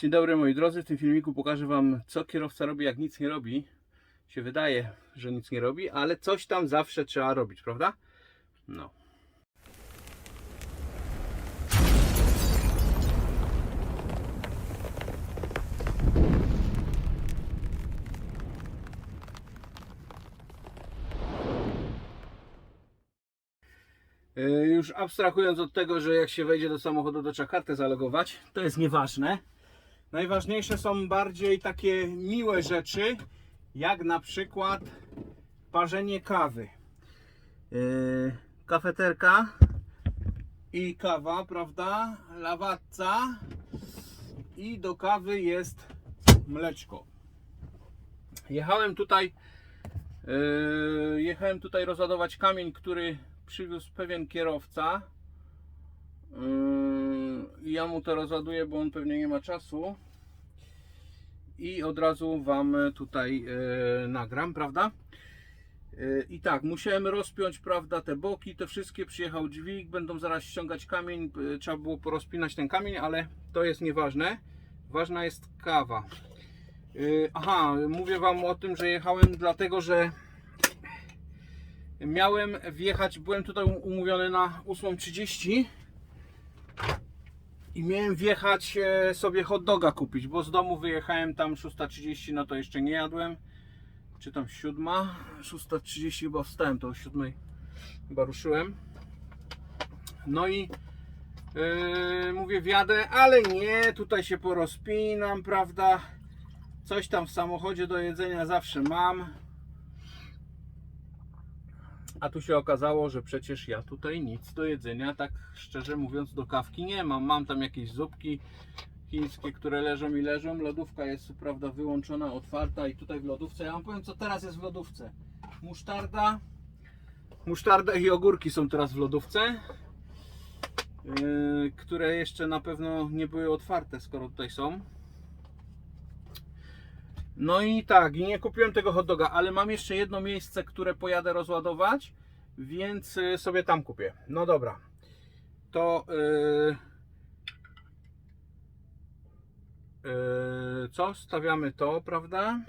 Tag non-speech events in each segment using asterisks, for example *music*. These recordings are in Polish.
Dzień dobry moi drodzy, w tym filmiku pokażę Wam co kierowca robi jak nic nie robi. Się wydaje, że nic nie robi, ale coś tam zawsze trzeba robić, prawda? No. Yy, Już abstrahując od tego, że jak się wejdzie do samochodu, to trzeba kartę zalogować, to jest nieważne. Najważniejsze są bardziej takie miłe rzeczy, jak na przykład parzenie kawy. Yy, kafeterka i kawa, prawda? Lawatca i do kawy jest mleczko. Jechałem tutaj yy, jechałem tutaj rozładować kamień, który przywiózł pewien kierowca. Yy, Ja mu to rozładuję, bo on pewnie nie ma czasu. I od razu Wam tutaj yy, nagram, prawda? Yy, I tak, musiałem rozpiąć, prawda, te boki, te wszystkie, przyjechał dźwig, będą zaraz ściągać kamień, trzeba było porozpinać ten kamień, ale to jest nieważne. Ważna jest kawa. Aha, mówię Wam o tym, że jechałem dlatego, że miałem wjechać, byłem tutaj umówiony na 8.30 i miałem wjechać e, sobie hot doga kupić, bo z domu wyjechałem tam 6.30, no to jeszcze nie jadłem. Czy tam 7? 6.30 chyba wstałem, to o 7 chyba ruszyłem. No i yy, mówię wjadę, ale nie, tutaj się porozpinam, prawda? Coś tam w samochodzie do jedzenia zawsze mam. A tu się okazało, że przecież ja tutaj nic do jedzenia, tak szczerze mówiąc, do kawki nie mam. Mam tam jakieś zupki chińskie, które leżą i leżą. Lodówka jest prawda wyłączona, otwarta i tutaj w lodówce. Ja wam powiem, co teraz jest w lodówce. Musztarda, musztarda i ogórki są teraz w lodówce, yy, które jeszcze na pewno nie były otwarte, skoro tutaj są. No i tak, i nie kupiłem tego hot doga, ale mam jeszcze jedno miejsce, które pojadę rozładować, więc y, sobie tam kupię. No dobra, to yy, co? Stawiamy to, prawda?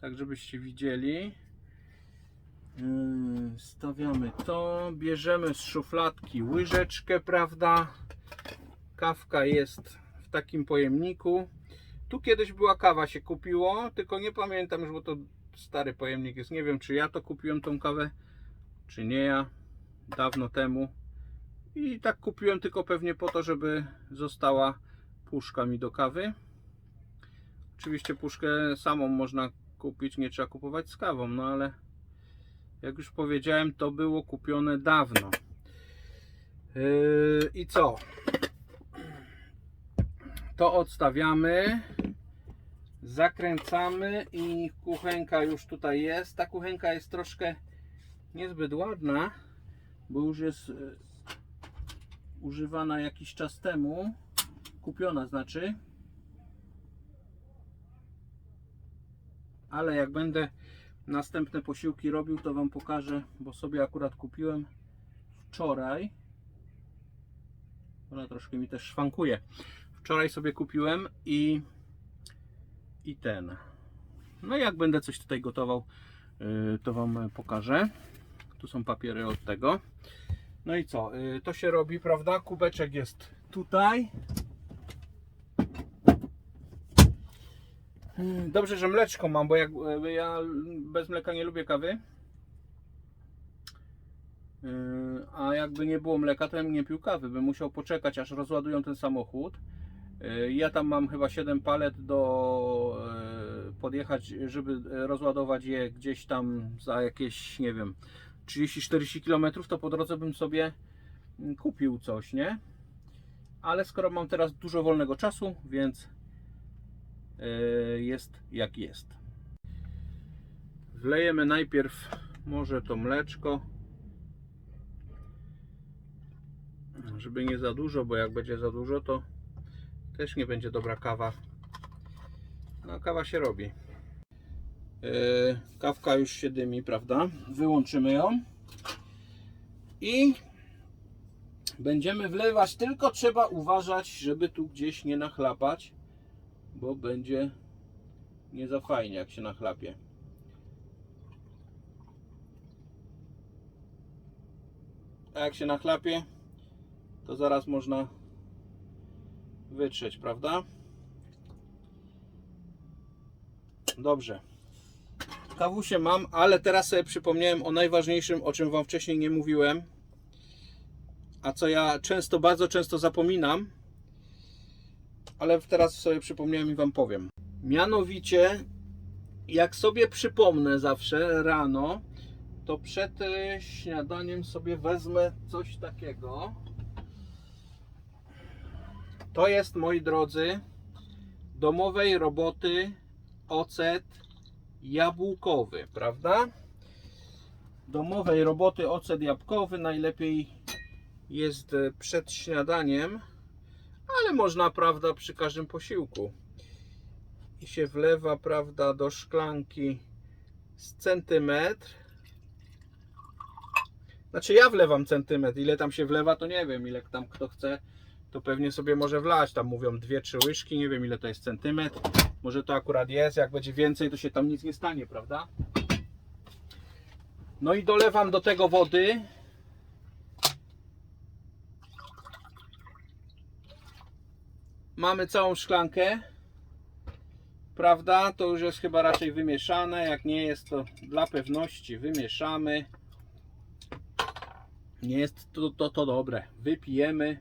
Tak, żebyście widzieli. Yy, stawiamy to, bierzemy z szufladki łyżeczkę, prawda? Kawka jest w takim pojemniku. Tu kiedyś była kawa, się kupiło, tylko nie pamiętam już, bo to stary pojemnik jest. Nie wiem, czy ja to kupiłem tą kawę, czy nie ja. Dawno temu. I tak kupiłem tylko pewnie po to, żeby została puszka mi do kawy. Oczywiście puszkę samą można kupić, nie trzeba kupować z kawą, no ale jak już powiedziałem, to było kupione dawno. Yy, I co? to odstawiamy zakręcamy i kuchenka już tutaj jest. Ta kuchenka jest troszkę niezbyt ładna bo już jest e, używana jakiś czas temu. Kupiona znaczy. Ale jak będę następne posiłki robił to wam pokażę bo sobie akurat kupiłem wczoraj. Ona troszkę mi też szwankuje. Wczoraj sobie kupiłem i i ten. No jak będę coś tutaj gotował yy, to wam pokażę. Tu są papiery od tego. No i co? Yy, to się robi prawda? Kubeczek jest tutaj. Yy, dobrze że mleczko mam bo jak ja bez mleka nie lubię kawy. A jakby nie było mleka, to bym nie pił kawy, bym musiał poczekać aż rozładują ten samochód. Yy, Ja tam mam chyba 7 palet do yy, podjechać, żeby rozładować je gdzieś tam za jakieś, nie wiem, 30-40 km, to po drodze bym sobie kupił coś, nie? Ale skoro mam teraz dużo wolnego czasu, więc yy, jest jak jest. Wlejemy najpierw może to mleczko. żeby nie za dużo, bo jak będzie za dużo, to też nie będzie dobra kawa. No, kawa się robi. Yy, kawka już się dymi, prawda? Wyłączymy ją i będziemy wlewać. Tylko trzeba uważać, żeby tu gdzieś nie nachlapać, bo będzie nie za fajnie jak się nachlapie. A jak się nachlapie, to zaraz można wytrzeć, prawda? Dobrze. Kawusie mam, ale teraz sobie przypomniałem o najważniejszym, o czym Wam wcześniej nie mówiłem, a co ja często, bardzo często zapominam, ale teraz sobie przypomniałem i Wam powiem. Mianowicie, jak sobie przypomnę zawsze rano, to przed e, śniadaniem sobie wezmę coś takiego. To jest, moi drodzy, domowej roboty ocet jabłkowy, prawda? Domowej roboty ocet jabłkowy najlepiej jest e, przed śniadaniem, ale można, prawda, przy każdym posiłku. I się wlewa, prawda, do szklanki z centymetr. Znaczy ja wlewam centymetr, ile tam się wlewa, to nie wiem, ile tam kto chce, to pewnie sobie może wlać. Tam mówią 2-3 łyżki, nie wiem ile to jest centymetr. Może to akurat jest, jak będzie więcej, to się tam nic nie stanie, prawda? No i dolewam do tego wody. Mamy całą szklankę. Prawda? To już jest chyba raczej wymieszane. Jak nie jest, to dla pewności wymieszamy. Nie jest to, to, to dobre. Wypijemy.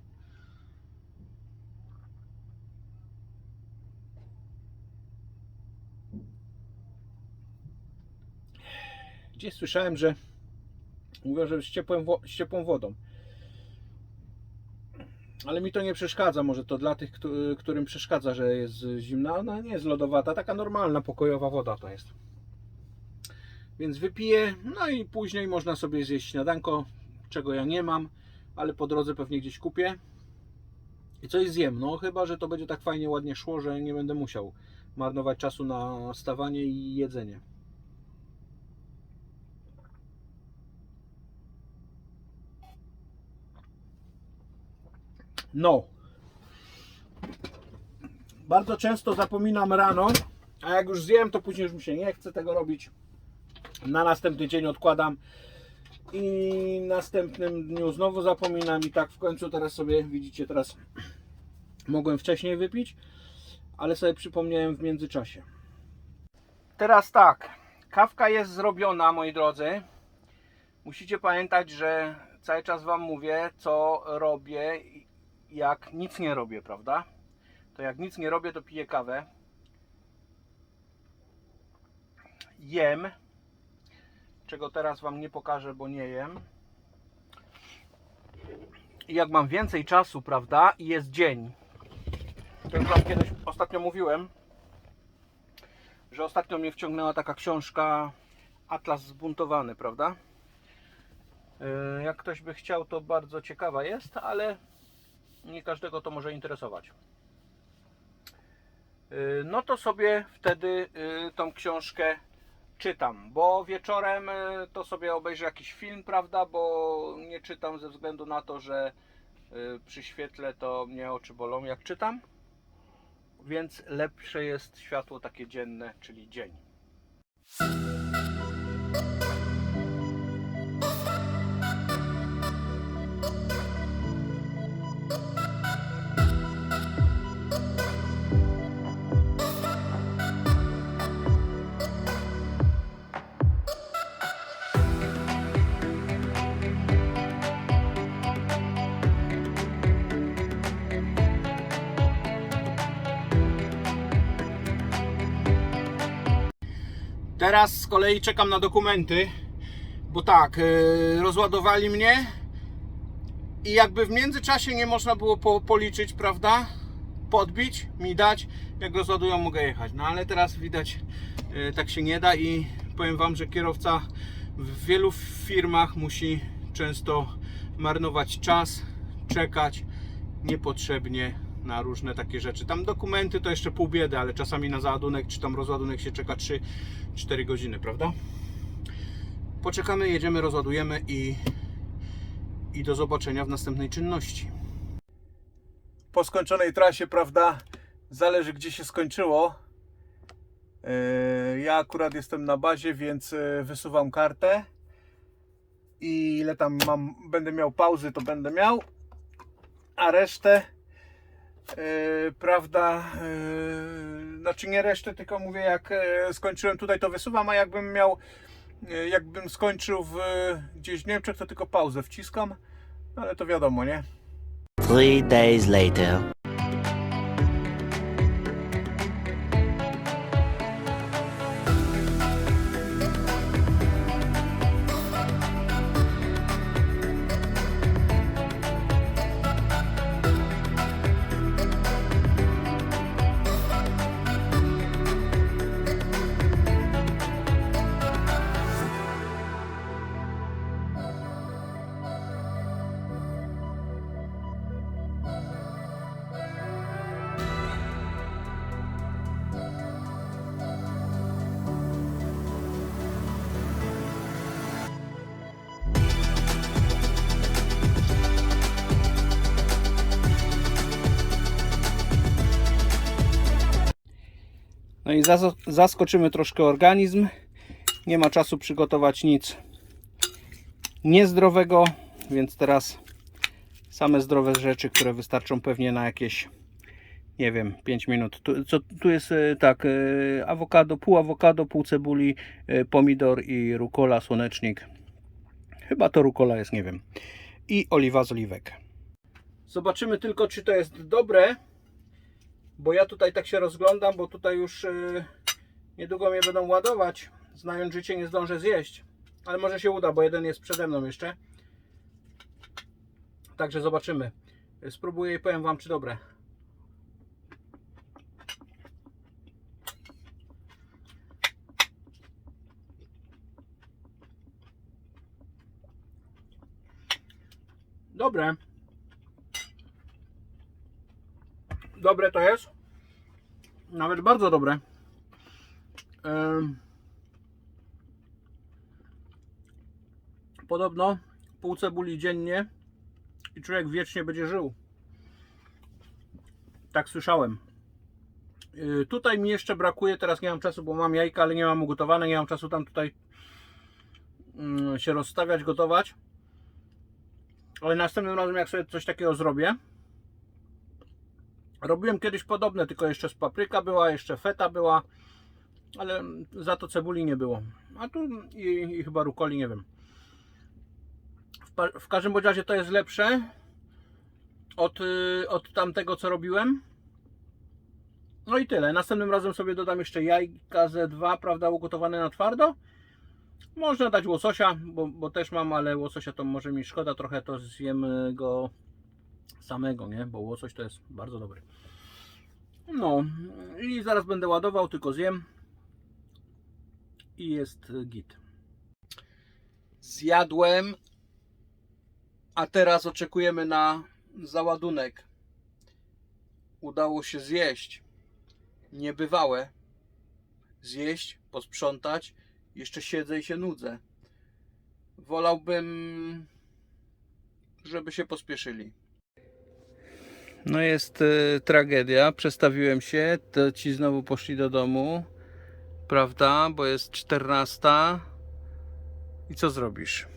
Gdzieś słyszałem, że mówią, że z, z ciepłą wodą. Ale mi to nie przeszkadza. Może to dla tych, któ- którym przeszkadza, że jest zimna. Ona nie jest lodowata, taka normalna, pokojowa woda to jest. Więc wypiję, no i później można sobie zjeść śniadanko, czego ja nie mam, ale po drodze pewnie gdzieś kupię. I coś zjem, no chyba, że to będzie tak fajnie, ładnie szło, że nie będę musiał marnować czasu na stawanie i jedzenie. No. Bardzo często zapominam rano, a jak już zjem, to później już mi się nie chce tego robić. Na następny dzień odkładam i następnym dniu znowu zapominam i tak w końcu teraz sobie widzicie, teraz mogłem wcześniej wypić, ale sobie przypomniałem w międzyczasie. Teraz tak, kawka jest zrobiona, moi drodzy. Musicie pamiętać, że cały czas Wam mówię, co robię, jak nic nie robię, prawda? To jak nic nie robię, to piję kawę. Jem, czego teraz Wam nie pokażę, bo nie jem. I jak mam więcej czasu, prawda, i jest dzień, to już Wam kiedyś ostatnio mówiłem, że ostatnio mnie wciągnęła taka książka Atlas Zbuntowany, prawda? Yy, Jak ktoś by chciał, to bardzo ciekawa jest, ale nie każdego to może interesować. Yy, No to sobie wtedy yy, tą książkę czytam, bo wieczorem yy, to sobie obejrzę jakiś film, prawda? Bo nie czytam ze względu na to, że przy świetle to mnie oczy bolą jak czytam. Więc lepsze jest światło takie dzienne, czyli dzień. Teraz z kolei czekam na dokumenty, bo tak, yy, rozładowali mnie i jakby w międzyczasie nie można było po, policzyć, prawda? Podbić, mi dać, jak rozładują mogę jechać. No ale teraz widać, yy, tak się nie da i powiem Wam, że kierowca w wielu firmach musi często marnować czas, czekać niepotrzebnie na różne takie rzeczy. Tam dokumenty to jeszcze pół biedy, ale czasami na załadunek czy tam rozładunek się czeka 3-4 godziny, prawda? Poczekamy, jedziemy, rozładujemy i, i do zobaczenia w następnej czynności. Po skończonej trasie, prawda, Zależy gdzie się skończyło. Yy, Ja akurat jestem na bazie, więc yy, wysuwam kartę. I ile tam mam, będę miał pauzy, to będę miał. A resztę, prawda, yy, znaczy nie resztę, tylko mówię, jak yy, skończyłem tutaj, to wysuwam, a jakbym miał, jakbym skończył w, gdzieś w Niemczech, to tylko pauzę wciskam. Ale to wiadomo, nie? Three days later. No i zas- zaskoczymy troszkę organizm. Nie ma czasu przygotować nic niezdrowego, więc teraz same zdrowe rzeczy, które wystarczą pewnie na jakieś, nie wiem, 5 minut. Tu, co, tu jest e, tak, e, awokado, pół awokado, pół cebuli, e, pomidor i rukola, słonecznik. Chyba to rukola jest, nie wiem. I oliwa z oliwek. Zobaczymy tylko, czy to jest dobre bo ja tutaj tak się rozglądam, bo tutaj już yy, niedługo mnie będą ładować. Znając życie nie zdążę zjeść, ale może się uda, bo jeden jest przede mną jeszcze. Także zobaczymy. Spróbuję i powiem Wam, czy dobre. Dobre. Dobre to jest. Nawet bardzo dobre. Podobno pół cebuli dziennie i człowiek wiecznie będzie żył. Tak słyszałem. Yy, Tutaj mi jeszcze brakuje, teraz nie mam czasu, bo mam jajka, ale nie mam ugotowane, nie mam czasu tam tutaj mm, się rozstawiać, gotować. Ale następnym razem jak sobie coś takiego zrobię, Robiłem kiedyś podobne, tylko jeszcze z papryka była, jeszcze feta była, ale za to cebuli nie było. A tu i, i chyba rukoli, nie wiem. W, w każdym razie to jest lepsze od, y, od tamtego, co robiłem. No i tyle. Następnym razem sobie dodam jeszcze jajka ze dwa, prawda, ugotowane na twardo. Można dać łososia, bo, bo też mam, ale łososia to może mi szkoda trochę, to zjem go samego, nie? Bo łosoś to jest bardzo dobry. No i zaraz będę ładował, tylko zjem i jest git. Zjadłem, a teraz oczekujemy na załadunek. Udało się zjeść. Niebywałe. Zjeść, posprzątać, jeszcze siedzę i się nudzę. Wolałbym, żeby się pospieszyli. No jest e, tragedia. Przestawiłem się. To ci znowu poszli do domu. Prawda? Bo jest 14. I co zrobisz?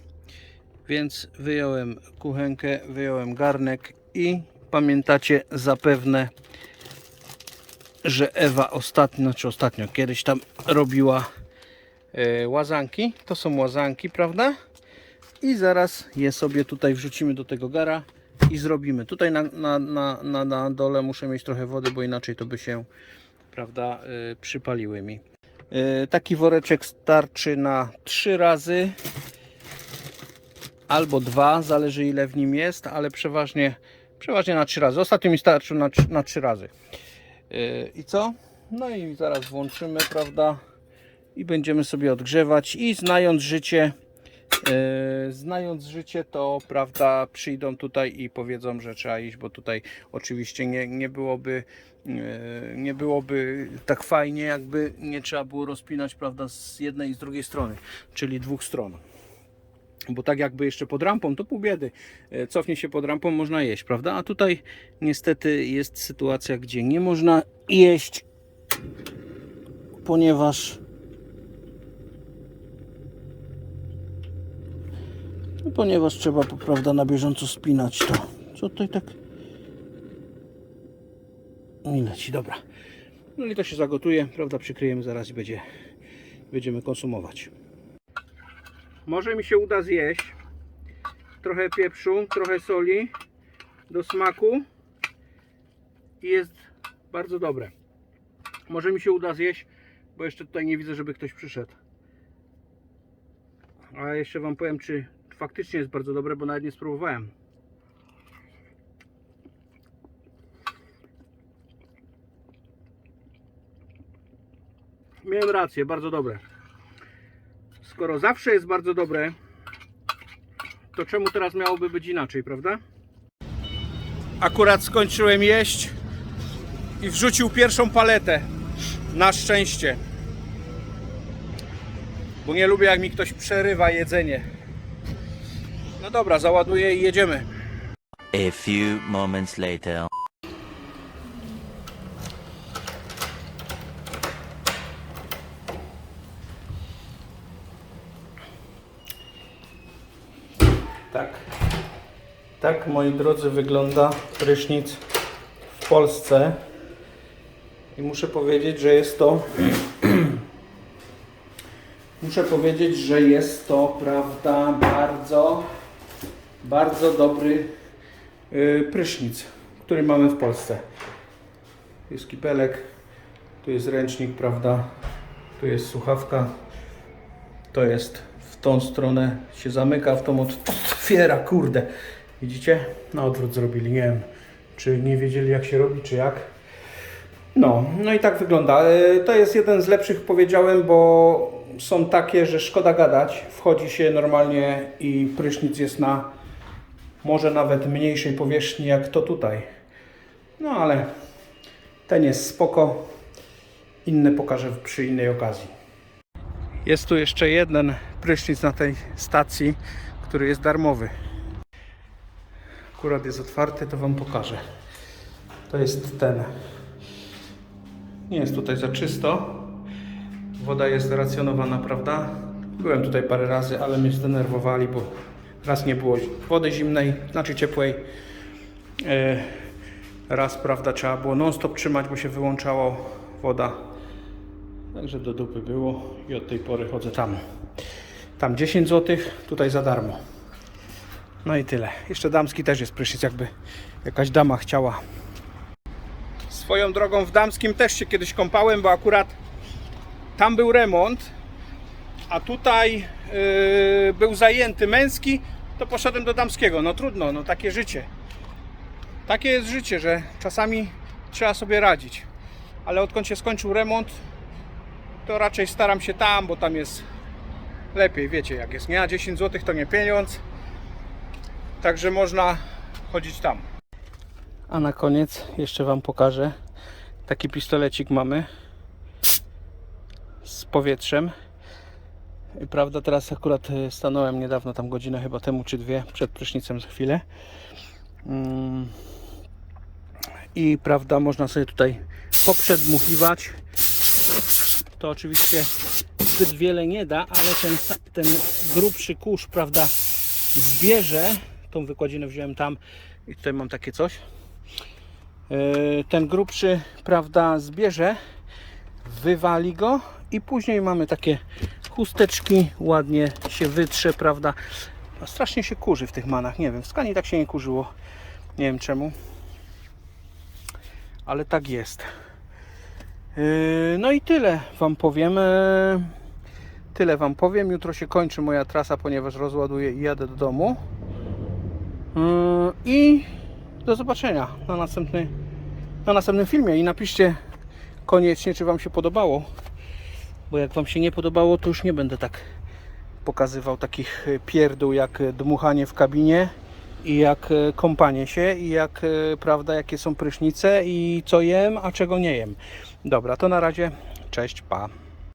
Więc wyjąłem kuchenkę, wyjąłem garnek i pamiętacie zapewne, że Ewa ostatnio, czy ostatnio kiedyś tam robiła e, łazanki. To są łazanki, prawda? I zaraz je sobie tutaj wrzucimy do tego gara i zrobimy. Tutaj na, na, na, na, na dole muszę mieć trochę wody, bo inaczej to by się prawda, y, przypaliły mi. Y, taki woreczek starczy na 3 razy albo dwa, zależy ile w nim jest, ale przeważnie, przeważnie na 3 razy. Ostatnio mi starczył na, na 3 razy. Y, I co? No i zaraz włączymy, prawda? I będziemy sobie odgrzewać i znając życie znając życie, to prawda, przyjdą tutaj i powiedzą, że trzeba iść, bo tutaj oczywiście nie, nie byłoby e, nie byłoby tak fajnie, jakby nie trzeba było rozpinać, prawda, z jednej i z drugiej strony, czyli dwóch stron. Bo tak jakby jeszcze pod rampą, to pół biedy. E, Cofnie się pod rampą, można jeść, prawda? A tutaj niestety jest sytuacja, gdzie nie można jeść, ponieważ no, ponieważ trzeba, prawda, na bieżąco spinać to. Co tutaj tak i leci, dobra. No i to się zagotuje, prawda, przykryjemy zaraz i będzie, będziemy konsumować. Może mi się uda zjeść trochę pieprzu, trochę soli do smaku i jest bardzo dobre. Może mi się uda zjeść, bo jeszcze tutaj nie widzę, żeby ktoś przyszedł. A jeszcze Wam powiem, czy faktycznie jest bardzo dobre, bo nawet nie spróbowałem. Miałem rację, bardzo dobre. Skoro zawsze jest bardzo dobre, to czemu teraz miałoby być inaczej, prawda? Akurat skończyłem jeść i wrzucił pierwszą paletę. Na szczęście. Bo nie lubię, jak mi ktoś przerywa jedzenie. No dobra, załaduję i jedziemy. A few moments later. Tak. Tak, moi drodzy, wygląda prysznic w Polsce. I muszę powiedzieć, że jest to. *clears throat* muszę powiedzieć, że jest to, prawda, bardzo, bardzo dobry yy, prysznic, który mamy w Polsce. Jest kipelek, tu jest ręcznik, prawda, tu jest słuchawka, to jest w tą stronę się zamyka, w tą otwiera, kurde. Widzicie? Na odwrót zrobili, nie wiem, czy nie wiedzieli jak się robi, czy jak. No, no i tak wygląda. E, To jest jeden z lepszych, powiedziałem, bo są takie, że szkoda gadać. Wchodzi się normalnie i prysznic jest na może nawet mniejszej powierzchni jak to tutaj. No ale ten jest spoko. Inny pokażę przy innej okazji. Jest tu jeszcze jeden prysznic na tej stacji, który jest darmowy. Akurat jest otwarty, to Wam pokażę. To jest ten. Nie jest tutaj za czysto. Woda jest racjonowana, prawda? Byłem tutaj parę razy, ale mnie zdenerwowali, bo raz nie było wody zimnej, znaczy ciepłej. E, Raz, prawda, trzeba było non-stop trzymać, bo się wyłączało woda. Także do dupy było i od tej pory chodzę tam. Tam 10 zł, tutaj za darmo. No i tyle. Jeszcze damski też jest prysznic, jakby jakaś dama chciała. Swoją drogą w damskim też się kiedyś kąpałem, bo akurat tam był remont, a tutaj yy, był zajęty męski, to poszedłem do damskiego. No trudno, no takie życie. Takie jest życie, że czasami trzeba sobie radzić. Ale odkąd się skończył remont, to raczej staram się tam, bo tam jest lepiej, wiecie jak jest, nie? A 10 zł to nie pieniądz, także można chodzić tam. A na koniec jeszcze Wam pokażę, taki pistolecik mamy z powietrzem. Prawda, teraz akurat e, stanąłem niedawno, tam godzinę chyba temu czy dwie, przed prysznicem za chwilę. Mm. I prawda, można sobie tutaj poprzedmuchiwać to oczywiście zbyt wiele nie da, ale ten, ten grubszy kurz, prawda, zbierze, tą wykładzinę wziąłem tam i tutaj mam takie coś, Yy, ten grubszy, prawda, zbierze, wywali go i później mamy takie chusteczki, ładnie się wytrze, prawda, no, strasznie się kurzy w tych manach, nie wiem, w skali tak się nie kurzyło, nie wiem czemu, ale tak jest. Yy, No i tyle Wam powiem. Yy, Tyle Wam powiem. Jutro się kończy moja trasa, ponieważ rozładuję i jadę do domu. Yy, I do zobaczenia na, następny, na następnym filmie. I napiszcie koniecznie, czy Wam się podobało. Bo jak Wam się nie podobało, to już nie będę tak pokazywał takich pierdół jak dmuchanie w kabinie i jak e, kąpanie się i jak, e, prawda, jakie są prysznice i co jem, a czego nie jem. Dobra, to na razie. Cześć, pa.